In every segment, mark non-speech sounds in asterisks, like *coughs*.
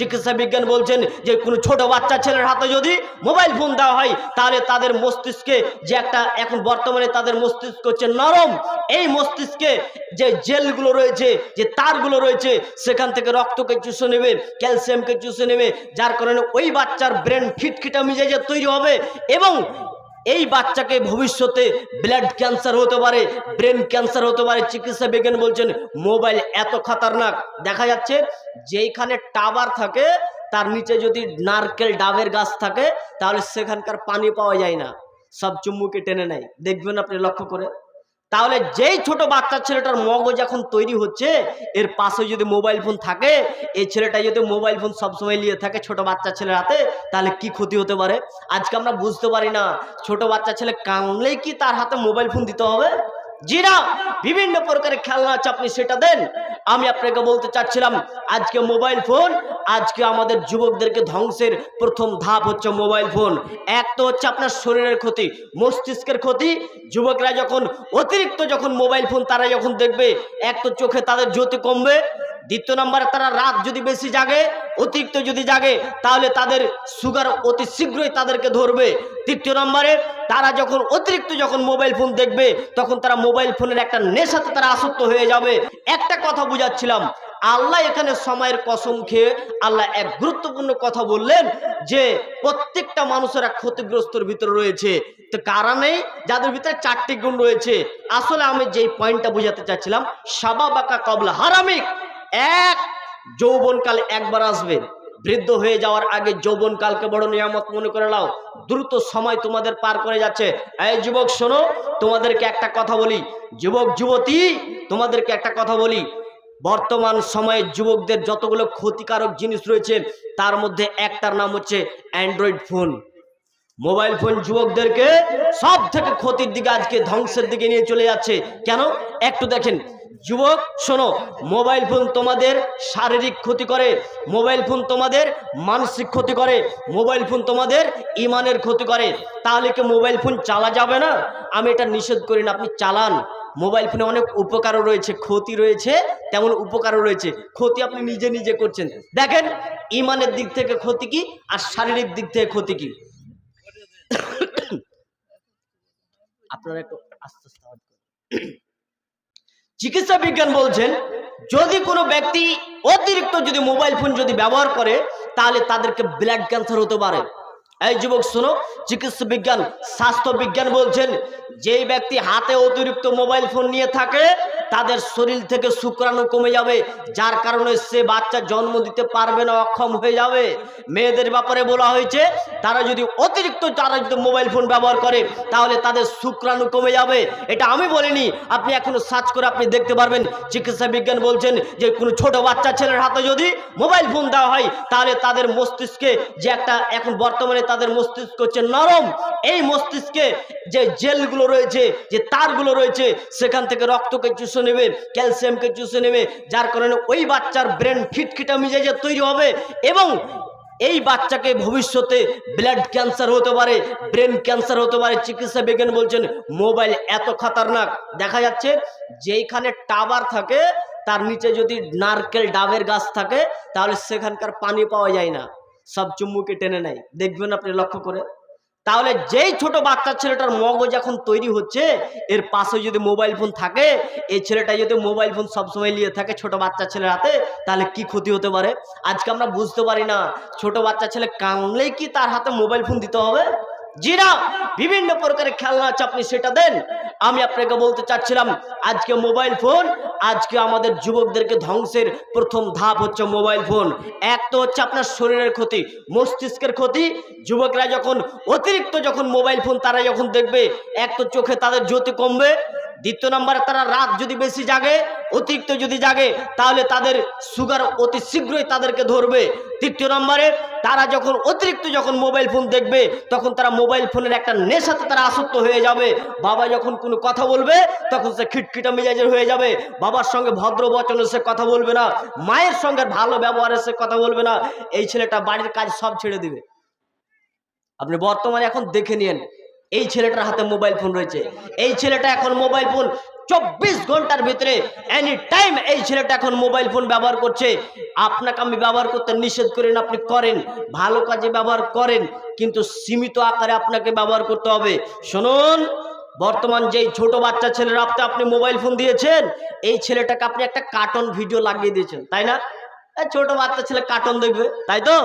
চিকিৎসা বিজ্ঞান বলছেন যে কোনো ছোট বাচ্চা ছেলের হাতে যদি মোবাইল ফোন দেওয়া হয়, তাহলে তাদের মস্তিষ্কে যে একটা এখন বর্তমানে তাদের মস্তিষ্ক হচ্ছে নরম। এই মস্তিষ্কে যে জেলগুলো রয়েছে, যে তারগুলো রয়েছে, সেখান থেকে রক্তকে চুষে নেবে, ক্যালসিয়ামকে চুষে নেবে, যার কারণে ওই বাচ্চার ব্রেন খিটখিটা মিজাজে তৈরি হবে এবং এই বাচ্চাকে ভবিষ্যতে ব্লাড ক্যান্সার হতে পারে ব্রেন ক্যান্সার হতে পারে, চিকিৎসা বিজ্ঞান বলছেন মোবাইল এত খাতারনাক। দেখা যাচ্ছে যেইখানে টাওয়ার থাকে, তার নিচে যদি নারকেল ডাবের গাছ থাকে, তাহলে সেখানকার পানি পাওয়া যায় না। সব চুম্বুকে টেনে নেয়। দেখবেন আপনি লক্ষ্য করে। তাহলে যেই ছোট বাচ্চা ছেলেটার মগজ এখন তৈরি হচ্ছে, এর পাশে যদি মোবাইল ফোন থাকে, এই ছেলেটা যদি মোবাইল ফোন সবসময় নিয়ে থাকে ছোট বাচ্চা ছেলের হাতে, তাহলে কি ক্ষতি হতে পারে? আজকে আমরা বুঝতে পারি না, ছোট বাচ্চা ছেলে কামলেই কি তার হাতে মোবাইল ফোন দিতে হবে? জি না বিভিন্ন প্রকারের খেলনা আছে, আপনি সেটা দেন। আমি আপনাকে বলতে চাচ্ছিলাম, আজকে মোবাইল ফোন, আজকে আমাদের যুবকদেরকে ধ্বংসের প্রথম ধাপ হচ্ছে মোবাইল ফোন। এক তো হচ্ছে আপনার শরীরের ক্ষতি, মস্তিষ্কের ক্ষতি। যুবকরা যখন, অতিরিক্ত যখন মোবাইল ফোন তারা যখন দেখবে, এক তো চোখে তাদের জ্যোতি কমবে। দ্বিতীয় নম্বরে তারা রাত যদি বেশি জাগে, অতিরিক্ত যদি জাগে, তাহলে তাদের সুগার অতি শীঘ্রই তাদেরকে ধরবে। তৃতীয় নম্বরে তারা যখন, অতিরিক্ত যখন মোবাইল ফোন দেখবে, তখন তারা মোবাইল ফোনের একটা নেশাতে তারা আসক্ত হয়ে যাবে। একটা কথা বুঝাচ্ছিলাম, আল্লাহ এখানে সময়ের কসম খেয়ে আল্লাহ এক গুরুত্বপূর্ণ কথা বললেন যে, প্রত্যেকটা মানুষের এক ক্ষতিগ্রস্তর ভিতরে রয়েছে। তো কারা নেই? যাদের ভিতরে চারটি গুণ রয়েছে। আসলে আমি যেই পয়েন্টটা বোঝাতে চাচ্ছিলাম সাবা বাকা কবলা হারামিক। এক, যৌবনকাল একবার আসবে। বৃদ্ধ হয়ে যাওয়ার আগে যৌবন কালকে বড় নিয়ামত মনে করে নাও। দ্রুত সময় তোমাদের পার করে যাচ্ছে। এই যুবক, শোনো, তোমাদেরকে একটা কথা বলি। যুবক, যুবতী, তোমাদেরকে একটা কথা বলি। বর্তমান সময়ে যুবকদের যতগুলো ক্ষতিকারক জিনিস রয়েছে, তার মধ্যে একটার নাম হচ্ছে অ্যান্ড্রয়েড ফোন। মোবাইল ফোন যুবকদেরকে সব থেকে ক্ষতির দিকে আজকে ধ্বংসের দিকে নিয়ে চলে যাচ্ছে। কেন? একটু দেখেন যুবক, শোনো মোবাইল ফোন তোমাদের শারীরিক ক্ষতি করে মোবাইল ফোন তোমাদের মানসিক ক্ষতি করে মোবাইল ফোন তোমাদের ইমানের ক্ষতি করে। তাহলে কি মোবাইল ফোন চালা যাবে না? আমি এটা নিষেধ করি না, আপনি চালান। মোবাইল ফোনে অনেক উপকারও রয়েছে, ক্ষতি রয়েছে, তেমন উপকারও রয়েছে। ক্ষতি আপনি নিজে নিজে করছেন। দেখেন, ইমানের দিক থেকে ক্ষতি কি, আর শারীরিক দিক থেকে ক্ষতি কি? *coughs* আপনারা একটু আস্তে আস্তে। চিকিৎসা বিজ্ঞান বলছেন, যদি কোনো ব্যক্তি অতিরিক্ত যদি মোবাইল ফোন যদি ব্যবহার করে, তাহলে তাদেরকে ব্লাড ক্যান্সার হতে পারে। এই যুবক, শোনো, চিকিৎসা বিজ্ঞান, স্বাস্থ্য বিজ্ঞান বলছেন, যেই ব্যক্তি হাতে অতিরিক্ত মোবাইল ফোন নিয়ে থাকে তাদের শরীর থেকে শুক্রাণু কমে যাবে, যার কারণে সে বাচ্চা জন্ম দিতে পারবে না, অক্ষম হয়ে যাবে। মেয়েদের ব্যাপারে বলা হয়েছে, তারা যদি অতিরিক্ত, তারা যদি মোবাইল ফোন ব্যবহার করে, তাহলে তাদের শুক্রাণু কমে যাবে। এটা আমি বলিনি, আপনি এখনও সার্চ করে আপনি দেখতে পারবেন। চিকিৎসা বিজ্ঞান বলছেন যে কোনো ছোট বাচ্চা ছেলের হাতে যদি মোবাইল ফোন দেওয়া হয়, তাহলে তাদের মস্তিষ্কে যে একটা এখন বর্তমানে তাদের মস্তিষ্ক হচ্ছে নরম, এই মস্তিষ্কে যে জেলগুলো রয়েছে, যে তারগুলো রয়েছে, সেখান থেকে রক্তকে চুষে নেবে, ক্যালসিয়ামকে চুষে নেবে, যার কারণে ওই বাচ্চার ব্রেন খিটখিটা মিজাজে তৈরি হবে এবং এই বাচ্চাকে ভবিষ্যতে ব্লাড ক্যান্সার হতে পারে, ব্রেন ক্যান্সার হতে পারে, চিকিৎসা বিজ্ঞান বলছেন, মোবাইল এত খাতারনাক। দেখা যাচ্ছে যেইখানে টাওয়ার থাকে, তার নিচে যদি নারকেল ডাবের গাছ থাকে, তাহলে সেখানকার পানি পাওয়া যায় না। সব চুম্বুকে টেনে নেয়। দেখবেন আপনি লক্ষ্য করে। তাহলে যেই ছোট বাচ্চা ছেলেটার মগজ এখন তৈরি হচ্ছে, এর পাশে যদি মোবাইল ফোন থাকে, এই ছেলেটা যদি মোবাইল ফোন সবসময় নিয়ে থাকে ছোট বাচ্চা ছেলের হাতে, তাহলে কি ক্ষতি হতে পারে? আজকে আমরা বুঝতে পারি না, ছোট বাচ্চা ছেলে কামলেই কি তার হাতে মোবাইল ফোন দিতে হবে? জি না বিভিন্ন প্রকারের খেলনা আছে, আপনি সেটা দেন। আমি আপনাকে বলতে চাচ্ছিলাম, আজকে মোবাইল ফোন, আজকে আমাদের যুবকদেরকে ধ্বংসের প্রথম ধাপ হচ্ছে মোবাইল ফোন। এক তো হচ্ছে আপনার শরীরের ক্ষতি, মস্তিষ্কের ক্ষতি। যুবকরা যখন, অতিরিক্ত যখন মোবাইল ফোন তারা যখন দেখবে, এক তো চোখে তাদের জ্যোতি কমবে, দ্বিতীয় নম্বরে তারা রাত যদি বেশি জাগে অতিরিক্ত যদি জাগে, তাহলে তাদের সুগার অতি শীঘ্রই তাদেরকে ধরবে। তৃতীয় নম্বরে, তারা যখন অতিরিক্ত যখন মোবাইল ফোন দেখবে, তখন তারা মোবাইল ফোনের একটা নেশাতে তারা আসক্ত হয়ে যাবে। বাবা যখন কোনো কথা বলবে, তখন সে খিটখিটা মেজাজের হয়ে যাবে। বাবার সঙ্গে ভদ্র বচনে সে কথা বলবে না। মায়ের সঙ্গে ভালো ব্যবহারে সে কথা বলবে না। এই ছেলেটা বাড়ির কাজ সব ছেড়ে দিবে। আপনি বর্তমানে এখন দেখে নিন এই ছেলেটার হাতে মোবাইল ফোন রয়েছে। এই ছেলেটা এখন মোবাইল ফোন চব্বিশ ঘণ্টার ভিতরে এনি টাইম এই ছেলেটা এখন মোবাইল ফোন ব্যবহার করছে। আপনাকে আমি ব্যবহার করতে নিষেধ করেন আপনি করেন। ভালো কাজে ব্যবহার করেন, কিন্তু সীমিত আকারে আপনাকে ব্যবহার করতে হবে। শুনুন, বর্তমান যেই ছোট বাচ্চা ছেলেরা আপনি আপনি মোবাইল ফোন দিয়েছেন, এই ছেলেটাকে আপনি একটা কার্টুন ভিডিও লাগিয়ে দিয়েছেন, তাই না? ছোট বাচ্চা ছেলে কার্টুন দেখবে, তাই তো?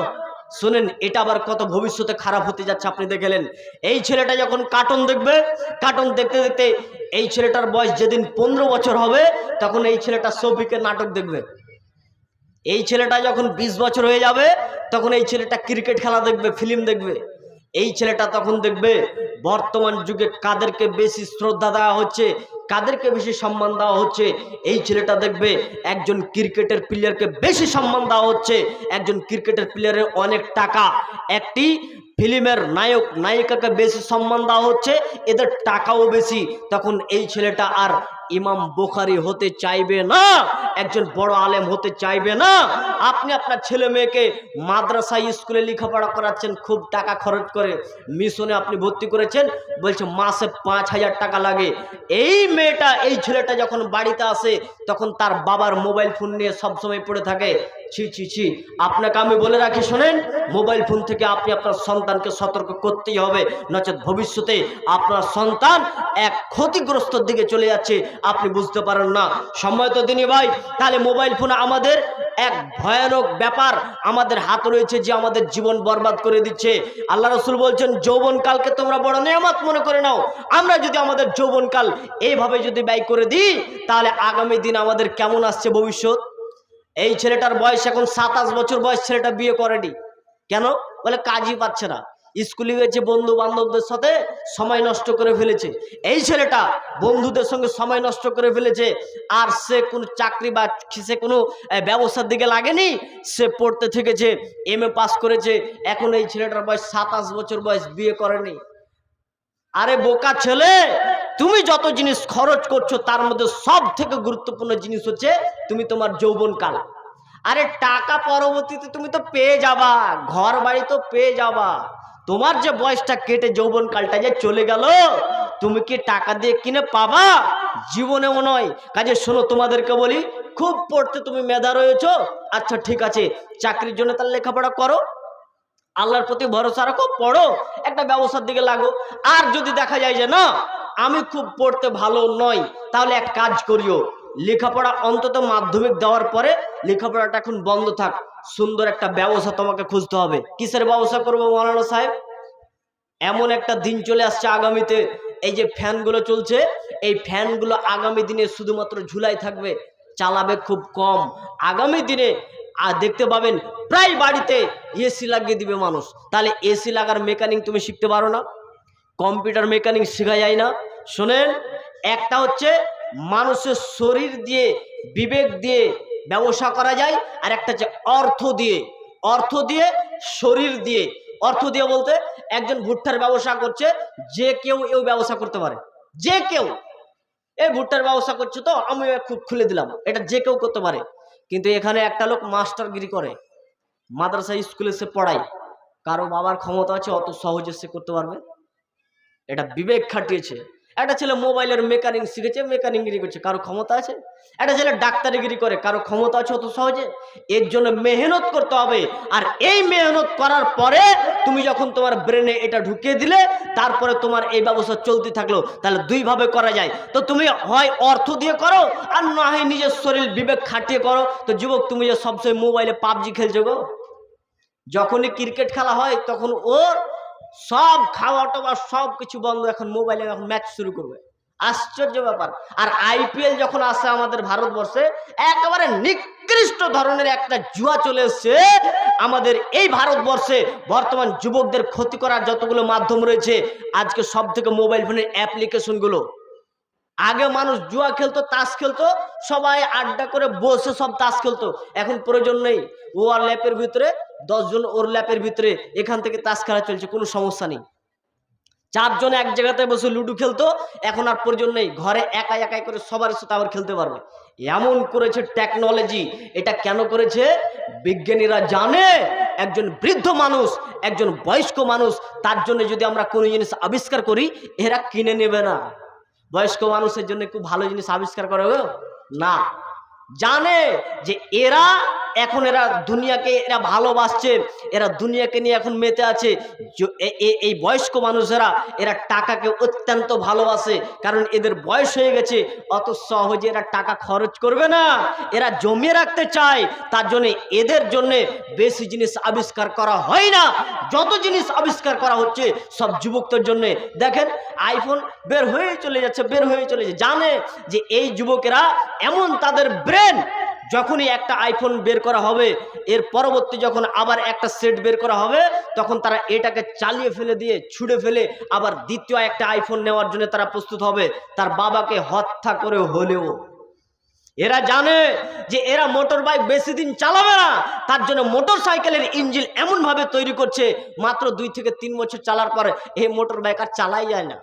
শুনেন, এটা আবার কত ভবিষ্যতে খারাপ হতে যাচ্ছে, আপনি দেখলেন এই ছেলেটা যখন কার্টুন দেখবে কার্টুন দেখতে দেখতে এই ছেলেটার বয়স যেদিন পনেরো বছর হবে, তখন এই ছেলেটা সৌভিকের নাটক দেখবে। এই ছেলেটা যখন ২০ বছর হয়ে যাবে, তখন এই ছেলেটা ক্রিকেট খেলা দেখবে, ফিল্ম দেখবে। এই ছেলেটা তখন দেখবে, বর্তমান যুগে কাদেরকে বেশি শ্রদ্ধা দেওয়া হচ্ছে, কাদেরকে বেশি সম্মান দেওয়া হচ্ছে, এই ছেলেটা দেখবে একজন ক্রিকেটের প্লেয়ারকে বেশি সম্মান দেওয়া হচ্ছে, একজন ক্রিকেটের প্লেয়ারের অনেক টাকা। একটি ফিল্মের নায়ক, নায়িকাকে বেশি সম্মান দেওয়া হচ্ছে, এদের টাকাও বেশি। তখন এই ছেলেটা আর ইমাম বোখারি হতে চাইবে না, একজন বড় আলেম হতে চাইবে না। আপনি আপনার ছেলে মেয়েকে মাদ্রাসা স্কুলে লেখাপড়া করাচ্ছেন, খুব টাকা খরচ করে মিশনে আপনি ভর্তি করেছেন, বলছে মাসে পাঁচ হাজার টাকা লাগে। এই মেয়েটা, এই ছেলেটা যখন বাড়িতে আসে, তখন তার বাবার মোবাইল ফোন নিয়ে সবসময় পড়ে থাকে। ছি ছি ছি। আপনাকে আমি বলে রাখি, শোনেন, মোবাইল ফোন থেকে আপনি আপনার সন্তানকে সতর্ক করতেই হবে। নচেত ভবিষ্যতে আপনার সন্তান এক ক্ষতিগ্রস্ত দিকে চলে যাচ্ছে, আপনি বুঝতে পারেন না। সময় তো দিনই ভাই, তাহলে মোবাইল ফোন আমাদের এক ভয়ানক ব্যাপার আমাদের হাত রয়েছে যে আমাদের জীবন বরবাদ করে দিচ্ছে। আল্লাহ রসুল বলছেন, যৌবনকালকে তোমরা বড় নিয়ামত মনে করে নাও। আমরা যদি আমাদের যৌবনকাল এইভাবে যদি ব্যয় করে দিই, তাহলে আগামী দিন আমাদের কেমন আসছে ভবিষ্যৎ? এই ছেলেটার বয়স এখন সাতাশ বছর বয়স, ছেলেটা বিয়ে করেনি। কেন? বলে কাজই পাচ্ছে না। স্কুলে গেছে বন্ধু বান্ধবদের সাথে সময় নষ্ট করে ফেলেছে। এই ছেলেটা বন্ধুদের সঙ্গে সময় নষ্ট করে ফেলেছে। আর সে কোনো চাকরি বা সে কোনো ব্যবসার দিকে লাগেনি। সে পড়তে থেকেছে এম এ পাস করেছে। এখন এই ছেলেটার বয়স সাতাশ বছর বয়স, বিয়ে করেনি। আরে বোকা ছেলে! তুমি যত জিনিস খরচ করছ, তার মধ্যে সব থেকে গুরুত্বপূর্ণ জিনিস হচ্ছে তুমি তোমার যৌবনকাল আরে টাকা পরবর্তীতে তুমি তো পেয়ে যাবা ঘর বাড়ি তো পেয়ে যাবা। তোমার যে বয়সটা কেটে যৌবনকালটা যে চলে গেল, তুমি কি টাকা দিয়ে কিনে পাবা? জীবনেও নয়। কাজে শোনো, তোমাদেরকে বলি, খুব পড়তে তুমি মেধা রয়েছো। আচ্ছা ঠিক আছে, চাকরির জন্য তার লেখাপড়া করো। আল্লাহর প্রতি ভরসা রাখো, পড়ো। একটা ব্যবসার দিকে লাগো। আর যদি দেখা যায় যে না আমি খুব পড়তে ভালো নয় তাহলে এক কাজ করিও। লেখাপড়া অন্তত মাধ্যমিক দেওয়ার পরে লেখাপড়াটা এখন বন্ধ থাক। সুন্দর একটা ব্যবসা তোমাকে খুঁজতে হবে। কিসের ব্যবসা করব মৌলানা সাহেব? এমন একটা দিন চলে আসছে আগামীতে। এই যে ফ্যানগুলো চলছে, এই ফ্যানগুলো আগামী দিনে শুধুমাত্র ঝুলাই থাকবে, চালাবে খুব কম। আগামী দিনে আর দেখতে পাবেন, প্রায় বাড়িতে এসি লাগিয়ে দিবে মানুষ। তাহলে এসি লাগার মেকানিক তুমি শিখতে পারো না। কম্পিউটার মেকানিক শেখা যায় না। শোনেন, একটা হচ্ছে মানুষের শরীর দিয়ে বিবেক দিয়ে ব্যবসা করা যায়, আর একটা হচ্ছে অর্থ দিয়ে। অর্থ দিয়ে শরীর দিয়ে। অর্থ দিয়ে বলতে একজন ভুট্টার ব্যবসা করছে, যে কেউ এও ব্যবসা করতে পারে। যে কেউ। এই ভুট্টার ব্যবসা করছে তো আমি খুব খুলে দিলাম। এটা যে কেউ করতে পারে। কিন্তু এখানে একটা লোক মাস্টারগিরি করে। মাদ্রাসা স্কুলে সে পড়ায়। কারও বাবার ক্ষমতা আছে, অত সহজে সে করতে পারবে। এটা বিবেক খাটিয়েছে। একটা ছেলে মোবাইলের মেকানিক শিখেছে মেকানিকগিরি করছে, কারও ক্ষমতা আছে? একটা ছেলে ডাক্তারিগিরি করে, কারও ক্ষমতা আছে অত সহজে? এর জন্য মেহনত করতে হবে। আর এই মেহনত করার পরে তুমি যখন তোমার ব্রেনে এটা ঢুকিয়ে দিলে, তারপরে তোমার এই ব্যবস্থা চলতে থাকল, তাহলে দুইভাবে করা যায়। তো তুমি হয় অর্থ দিয়ে করো, আর না হয় নিজের শরীর বিবেক খাটিয়ে করো। তো যুবক, তুমি যে সবসময় মোবাইলে পাবজি খেলছো গো? যখনই ক্রিকেট খেলা হয়, তখন ওর সব খাওয়া টাওয়া সব কিছু বন্ধ, এখন মোবাইলে এখন ম্যাচ শুরু করবে। আশ্চর্য ব্যাপার। আর আইপিএল যখন আসে আমাদের ভারতবর্ষে, একেবারে নিকৃষ্ট ধরনের একটা জুয়া চলে এসছে আমাদের এই ভারতবর্ষে। বর্তমান যুবকদের ক্ষতি করার যতগুলো মাধ্যম রয়েছে, আজকে সব থেকে মোবাইল ফোনের অ্যাপ্লিকেশনগুলো আগে মানুষ জুয়া খেলতো, তাস খেলতো, সবাই আড্ডা করে বসে সব তাস খেলতো। এখন প্রয়োজন নেই, ও আর ল্যাপের ভিতরে, দশজন ওর ল্যাপের ভিতরে, এখান থেকে তাস খেলা চলছে, কোনো সমস্যা নেই। চারজন এক জায়গাতে বসে লুডো খেলতো, এখন আর প্রয়োজন নেই, ঘরে একাই একাই করে সবার সাথে আবার খেলতে পারবে। এমন করেছে টেকনোলজি এটা কেন করেছে? বিজ্ঞানীরা জানে, একজন বৃদ্ধ মানুষ, একজন বয়স্ক মানুষ, তার জন্য যদি আমরা কোনো জিনিস আবিষ্কার করি, এরা কিনে নেবে না। বয়স্ক মানুষের জন্য খুব ভালো জিনিস আবিষ্কার করে? না জানে যে এরা এখন এরা দুনিয়াকে এরা ভালোবাসছে, এরা দুনিয়াকে নিয়ে এখন মেতে আছে। এই বয়স্ক মানুষেরা, এরা টাকাকে অত্যন্ত ভালোবাসে, কারণ এদের বয়স হয়ে গেছে, অত সহজে এরা টাকা খরচ করবে না। এরা জমিয়ে রাখতে চায়, তার জন্য এদের জন্য বেশি জিনিস আবিষ্কার করা হয় না। যত জিনিস আবিষ্কার করা হচ্ছে, সব যুবকদের জন্য। দেখেন আইফোন বের হয়ে চলে যাচ্ছে, বের হয়ে চলে যাচ্ছে। জানে যে এই যুবকেরা এমন তাদের ব্রেন যখনই একটা আইফোন বের করা হবে, এর পরবর্তী যখন আবার একটা সেট বের করা হবে, তখন তারা এটাকে চালিয়ে ফেলে দিয়ে ছুড়ে ফেলে আবার দ্বিতীয় একটা আইফোন নেওয়ার জন্য তারা প্রস্তুত হবে। তার বাবাকে হত্যা করে হলেও। এরা জানে যে এরা মোটর বাইক বেশি দিন চালাবে না, তার জন্য মোটর সাইকেলের ইঞ্জিন এমনভাবে তৈরি করছে, মাত্র দুই থেকে তিন বছর চালার পরে এই মোটর বাইক আর চালাই যায় না।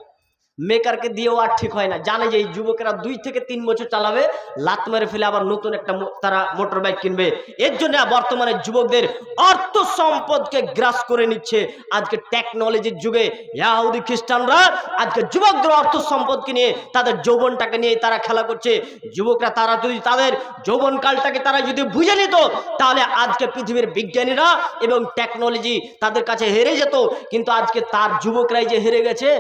মেকারকে দিয়েও আর ঠিক হয় না। জানে যে এই যুবকেরা দুই থেকে তিন বছর চালাবে লাত মেরে ফেলে আবার নতুন একটা তারা মোটর বাইক কিনবে। এর জন্য বর্তমানে যুবকদের অর্থ সম্পদকে গ্রাস করে নিচ্ছে আজকে টেকনোলজির যুগে। ইয়াহুদি খ্রিস্টানরা আজকে যুবকদের অর্থ সম্পদকে নিয়ে, তাদের যৌবনটাকে নিয়ে তারা খেলা করছে। যুবকরা তারা যদি তাদের যৌবনকালটাকে তারা যদি বুঝে নিত, তাহলে আজকে পৃথিবীর বিজ্ঞানীরা এবং টেকনোলজি তাদের কাছে হেরে যেত। কিন্তু আজকে তার যুবকরাই যে হেরে গেছে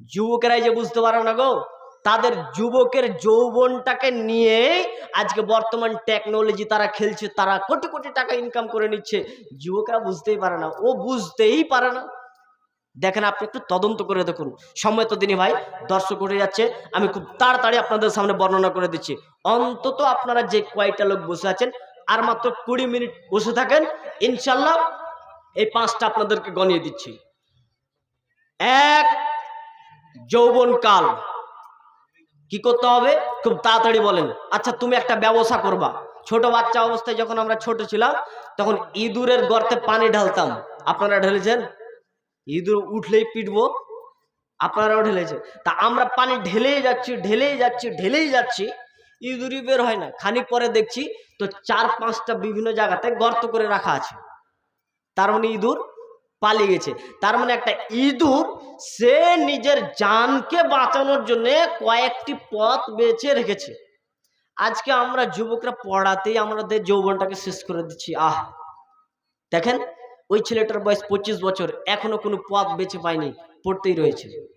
যুবকেরাই যে বুঝতে পারে না গো, তাদের যুবকের যৌবনটাকে নিয়ে আজকে বর্তমান টেকনোলজি তারা খেলছে, তারা কোটি কোটি টাকা ইনকাম করে নিচ্ছে। যুবকরা বুঝতেই পারে না, ও বুঝতেই পারে না। দেখেন, আপনি একটু তদন্ত করে দেখুন। সময় তো দিনই ভাই, দর্শক উঠে যাচ্ছে, আমি খুব তাড়াতাড়ি আপনাদের সামনে বর্ণনা করে দিচ্ছি। অন্তত আপনারা যে কয়টা লোক বসে আছেন, আর মাত্র কুড়ি মিনিট বসে থাকেন, ইনশাল্লাহ এই পাঁচটা আপনাদেরকে গনিয়ে দিচ্ছি। এক যৌবনকাল। কি করতে হবে? খুব তাড়াতাড়ি বলেন। আচ্ছা তুমি একটা ব্যবসা করবা। ছোট বাচ্চা অবস্থায় যখন আমরা ছোট ছিলাম, তখন ইঁদুরের গর্তে পানি ঢালতাম। আপনারা ঢেলেছেন? ইঁদুর উঠলেই পিটবো। আপনারাও ঢেলেছেন। তা আমরা পানি ঢেলেই যাচ্ছি ঢেলেই যাচ্ছি ঢেলেই যাচ্ছি। ইঁদুরই বের হয় না। খানিক পরে দেখছি তো চার পাঁচটা বিভিন্ন জায়গাতে গর্ত করে রাখা আছে। তার মানে ইঁদুর পালিয়ে গেছে। তার মানে একটা ইঁদুর, সে নিজের জানকে বাঁচানোর জন্য কয়েকটি পথ বেছে রেখেছে। আজকে আমরা যুবকরা পড়াতেই আমাদের যৌবনটাকে শেষ করে দিচ্ছি। আহ! দেখেন, ওই ছেলেটার বয়স পঁচিশ বছর, এখনও কোনো পথ বেছে পায়নি, পড়তেই রয়েছে।